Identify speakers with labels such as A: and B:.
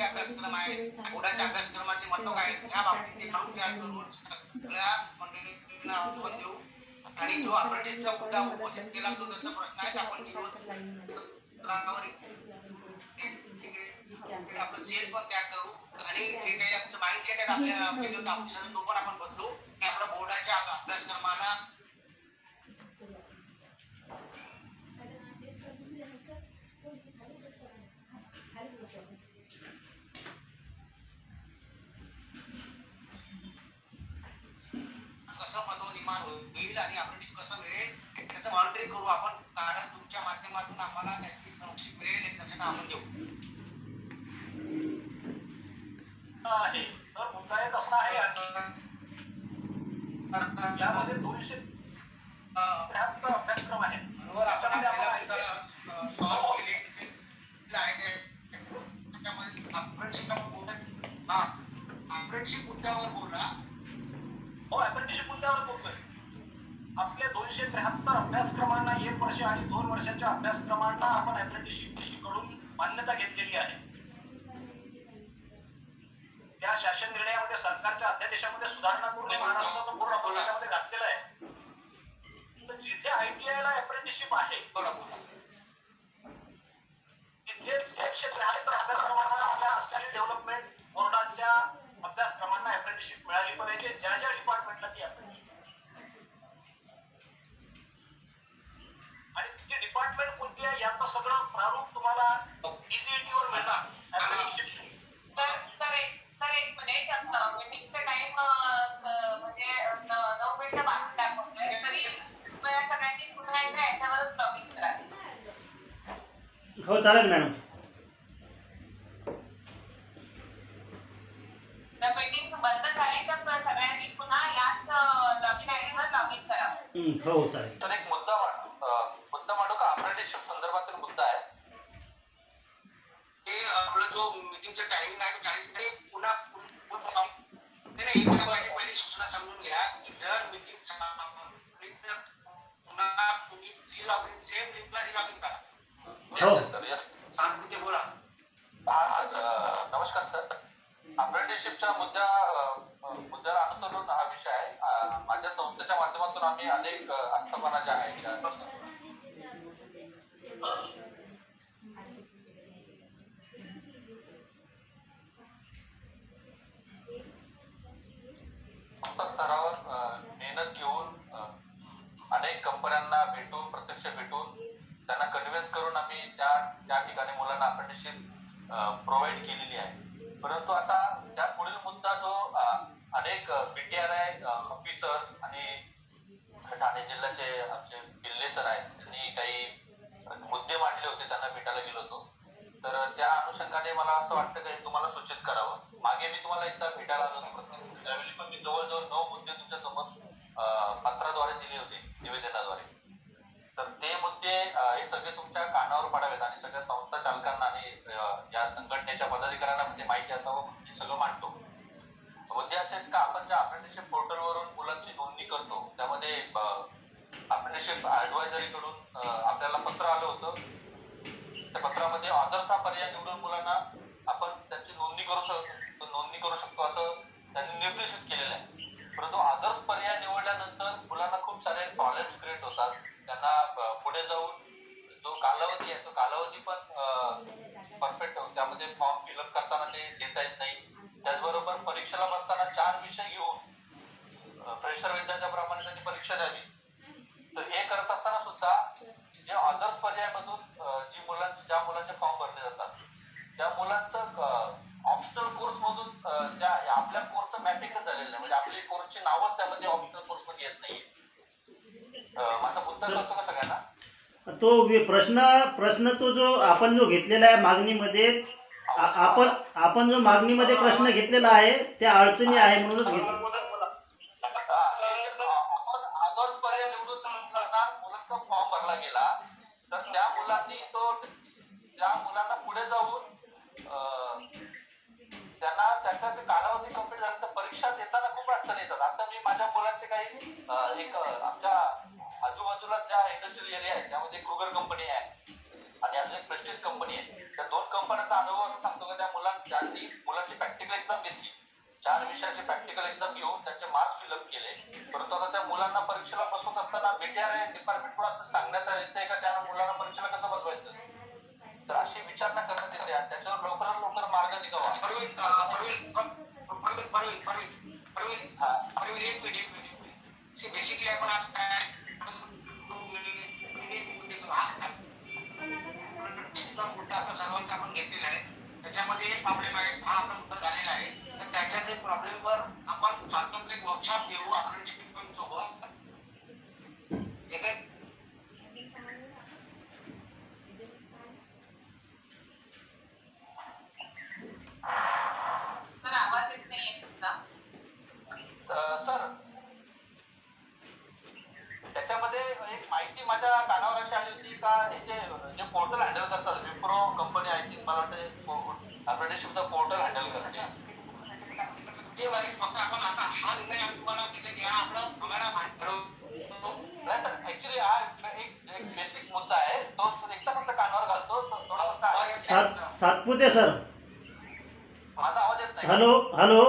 A: अभ्यासक्रम आहे बोर्डाच्या अभ्यासक्रमाचे महत्त्व काय आहे, ह्या बाबतीत ते तयार करून सगळ्या मंडळींना आपण देऊ. आणि जो अप्रेंटिसचा मुद्दा उपस्थित केला तो त्याचा प्रश्न आहे आपण आपलं सेल पण तयार करू. आणि जे काही आमचं माइंड सेट आहे आपल्या तो पण आपण बदलू. की आपल्या बोर्डाच्या अभ्यासक्रमाला कसं महत्त्व निर्माण होईल आणि अप्रेंटिस कसं मिळेल त्याचं मॉनिटरिंग करू आपण. कारण तुमच्या माध्यमातून आम्हाला त्याची संक्षिप्त मिळेल दक्षता आपण घेऊ
B: आहे. सर मुद्दा एक असा आहे आणि यामध्ये दोनशे त्र्याहत्तर अभ्यासक्रम आहेत.
A: बरोबर. आपण आपल्याला मुद्दा सॉल्व्ह केले आहे हा. अप्रेंटिसशिप मुद्द्यावर बोला.
B: हो अप्रेंटिसशिप मुद्द्यावर बोलतोय. आपल्या दोनशे त्र्याहत्तर अभ्यासक्रमांना एक वर्ष आणि दोन वर्षाच्या अभ्यासक्रमांना आपण अप्रेंटिसशिपकडून मान्यता घेतलेली आहे. त्या शासन निर्णयामध्ये सरकारच्या अध्यादेशामध्ये सुधारणा करून महाराष्ट्राचं पूर्ण त्याच्यामध्ये घातलेलं आहे. तर जिथे आयटीआय ला अप्रेंटिसशिप आहे तिथेच एकशे त्र्याहत्तर अभ्यासक्रमांना आपल्या स्किल डेव्हलपमेंट बोर्डाच्या अभ्यासक्रमांना अप्रेंटिसशिप मिळाली पाहिजे. ज्या ज्या डिपार्टमेंटला ती अप्रेंटिसशिप आणि ती डिपार्टमेंट कोणती आहे याचं सगळं प्रारूप तुम्हाला वर मिळणार. अप्रेंटिसशिप
C: सर सर एक सर एक मिनिट मीटिंगचा टाइम म्हणजे नऊ मिनिटं बाकी दाखवतोय तरी सगळ्यांनी पुन्हा एकदा याच्यावरच लॉगिन करा.
D: हो चालेल मॅडम
C: तर मीटिंग बंद झाली तर सगळ्यांनी पुन्हा याच लॉगिन आयडी वर लॉगिन करावं
D: हं, हो चालेल.
E: तर एक मुद्दा मुद्दा मांडू का? अप्रेंटिसशिप संदर्भातील मुद्दा आहे
A: ते आपला जो मीटिंगचा टायमिंग आहे तो चाळीस मिनिट. पुन्हा पुन्हा- नाही नाही, एक मिनिट माझी पहिली सूचना समजून घ्या की जर मीटिंग संपली तर पुन्हा तुम्ही री लॉगिन सेम लिंकला री लॉगिन करा.
D: हो.
E: Sir, yes.
A: सांगते बोला.
E: नमस्कार सर अप्रेंटिसशिपच्या मुद्द्या अं, मुद्द्याला अनुसरून हा विषय आहे. माझ्या संस्थेच्या माध्यमातून आम्ही अनेक आस्थापना ज्या आहेत त्या संस्था स्तरावर अं, मेहनत घेऊन अं, अनेक कंपन्यांना भेटून प्रत्यक्ष भेटून त्यांना कन्व्हिन्स करून आम्ही त्या त्या ठिकाणी मुलांना अप्रेंटिसशिप प्रोव्हाइड केलेली आहे. परंतु आता त्या पुढील मुद्दा जो अनेक बीटीआर ऑफिसर्स आणि ठाणे जिल्ह्याचे आमचे पिल्ले सर आहेत त्यांनी काही मुद्दे मांडले होते त्यांना भेटायला गेलो होतो. तर त्या अनुषंगाने मला असं वाटतं की तुम्हाला सूचित करावं. मागे मी तुम्हाला एकदा भेटायला आलो सगळ्या संस्था चालकांना आणि या संघटनेच्या पदाधिकाऱ्यांना म्हणजे माहिती असावं म्हणून सगळं मांडतो. मुद्दे असे आहेत का? आपण ज्या अप्रेंटिसशिप पोर्टलवरून मुलांची नोंदणी करतो त्यामध्ये अप्रेंटिसशिप ऍडवायझरी कडून आपल्याला पत्र आलं होतं. त्या पत्रामध्ये ऑदर्स हा पर्याय निवडून मुलांना आपण त्यांची नोंदणी करू शकतो नोंदणी करू शकतो असं त्यांनी निर्देशित केलेलं आहे. परंतु आदर्श पर्याय निवडल्यानंतर मुलांना खूप सारे प्रॉब्लेम्स क्रिएट होतात. त्यांना पुढे जाऊन त्या आपल्या कोर्सचं मॅपिंगच झालेलं नाही. म्हणजे आपली कोर्सची नावच त्यामध्ये ऑप्शनल कोर्समध्ये येत नाहीये. अं, माझा मुद्दा कळतो का सगळ्यांना?
D: तो प्रश्न प्रश्न तो जो आपण जो घेतलेला आहे मागणीमध्ये आपण आपण जो मागणीमध्ये प्रश्न घेतलेला आहे त्या अडचणी आहे म्हणूनच घेतला
E: फॉर्म भरला गेला तर त्या मुलांनी तो त्या मुलांना पुढे जाऊन त्यांना त्यांचा ते कालावधी कंप्लीट झाल्यानंतर परीक्षा देताना खूप अडचणी येतात. आता मी माझ्या मुलांचे काही एक आमच्या आजूबाजूला ज्या इंडस्ट्रियल एरिया आहे त्यामध्ये क्रुगर कंपनी आहे आणि अजून एक प्रेस्टिज कंपनी आहे. त्या दोन कंपन्यांचा अनुभव असं सांगतो की त्या मुलां मुलांची प्रॅक्टिकल एक्झाम घेतली चार विषयाची प्रॅक्टिकल एक्झाम घेऊन त्यांचे मार्क्स फिलअप केले परंतु आता त्या मुलांना परीक्षेला बसवत असताना बीटीआर डिपार्टमेंटकडून असं सांगण्यात येते का त्या मुलांना Si me माझ्या कानावर अशी आली होती का हे जे जे पोर्टल हँडल करतात विप्रो कंपनी आय थिंक मला वाटते अप्रेंटिसशिपचं पोर्टल हँडल करते.
A: ते वाईस फक्त आपण आता हा निर्णय तुम्हाला हा आम्हाला ठरवतो.
E: नाही ऍक्च्युली हा एक एक बेसिक मुद्दा आहे. तो एकदा फक्त कानावर घालतो तो थोडा फक्त
D: सात सातपुते सर.
E: माझा आवाज येत नाही.
D: Hello hello.